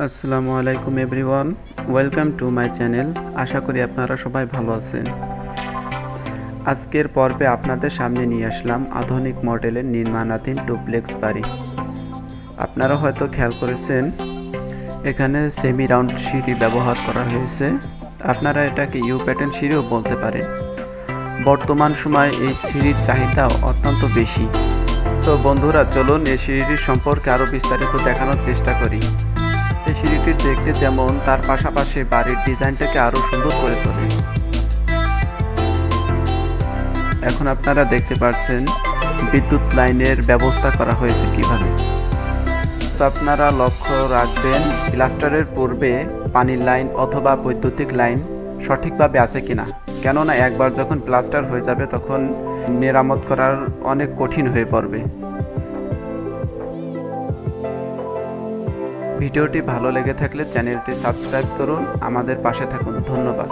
আসসালামু আলাইকুম everyone, welcome to my channel. আশা করি আপনারা সবাই ভালো আছেন। আজকের পর্বে আপনাদের সামনে নিয়ে আসলাম আধুনিক মডেলের নির্মাণাধীন ডুপ্লেক্স বাড়ি। আপনারা হয়তো খেয়াল করেছেন, এখানে সেমি রাউন্ড সিঁড়ি ব্যবহার করা হয়েছে। আপনারা এটাকে ইউ প্যাটার্ন সিঁড়িও বলতে পারেন। বর্তমান সময়ে এই সিঁড়ির চাহিদা অত্যন্ত বেশি। তো বন্ধুরা, চলুন এই সিঁড়িটির সম্পর্কে আরও বিস্তারিত দেখানোর চেষ্টা করি। সিঁড়িটি দেখতে যেমন তার পাশাপাশি বাড়ির ডিজাইনটাকে আরও সুন্দর করে তোলে। এখন আপনারা দেখতে পাচ্ছেন বিদ্যুৎ লাইনের ব্যবস্থা করা হয়েছে কীভাবে। তো আপনারা লক্ষ্য রাখবেন, প্লাস্টারের পূর্বে পানির লাইন অথবা বৈদ্যুতিক লাইন সঠিকভাবে আছে কিনা। কেননা একবার যখন প্লাস্টার হয়ে যাবে তখন মেরামত করার অনেক কঠিন হয়ে পড়বে। ভিডিওটি ভালো লেগে থাকলে চ্যানেলটি সাবস্ক্রাইব করুন আমাদের পাশে থাকুন। ধন্যবাদ।